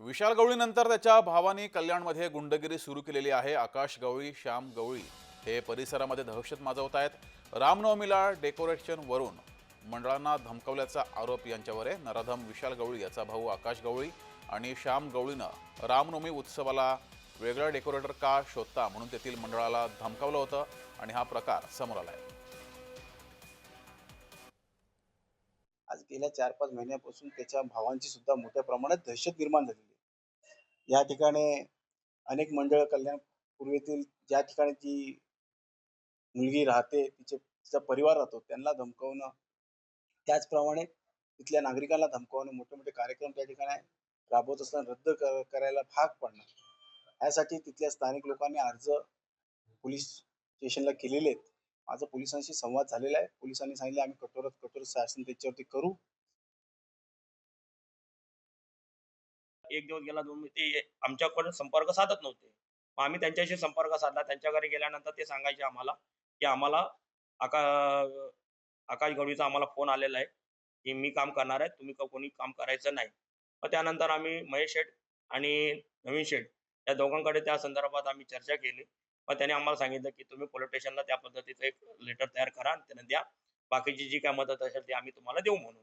विशाल गवळीनंतर त्याच्या भावाने कल्याणमध्ये गुंडगिरी सुरू केलेली आहे. आकाश गवळी श्याम गवळी हे परिसरामध्ये दहशत माजवत आहेत. रामनवमीला डेकोरेशनवरून मंडळांना धमकावल्याचा आरोप यांच्यावर. आहे नराधम विशाल गवळी याचा भाऊ आकाश गवळी आणि श्याम गवळीनं रामनवमी उत्सवाला वेगळा डेकोरेटर का शोधता म्हणून तेथील मंडळाला धमकावलं होतं आणि हा प्रकार समोर आला आहे आज गेल्या चार पाच महिन्यापासून त्याच्या भावांची सुद्धा मोठ्या प्रमाणात दहशत निर्माण झाली या ठिकाणी अनेक मंडळ कल्याण पूर्वेतील ज्या ठिकाणी ती मुलगी राहते तिचे तिचा परिवार राहतो त्यांना धमकावणं. त्याचप्रमाणे तिथल्या नागरिकांना धमकावणं मोठे मोठे कार्यक्रम त्या ठिकाणी राबवत असताना रद्द कर- करायला भाग पडणं. यासाठी तिथल्या स्थानिक लोकांनी अर्ज पोलीस स्टेशनला केलेले आहेत. माझा पोलिसांशी संवाद झालेला आहे. पोलिसांनी सांगितले आम्ही कठोरात कठोर शासन त्याच्यावरती करू. एक दिवस गेला दोन ते आमच्याकडे संपर्क साधत नव्हते. मग आम्ही त्यांच्याशी संपर्क साधला. त्यांच्या घरी गेल्यानंतर ते सांगायचे आम्हाला की आम्हाला आका आकाश गवळीचा आम्हाला फोन आलेला आहे की मी काम करणार आहे तुम्ही का कोणी काम करायचं नाही. मग त्यानंतर आम्ही महेश शेठ आणि नवीन शेठ या दोघांकडे त्या संदर्भात आम्ही चर्चा केली. मग त्याने आम्हाला सांगितलं की तुम्ही पोलीस स्टेशनला त्या पद्धतीचं एक लेटर तयार करा आणि त्यांना द्या. बाकीची जी काय मदत असेल ती आम्ही तुम्हाला देऊ म्हणून.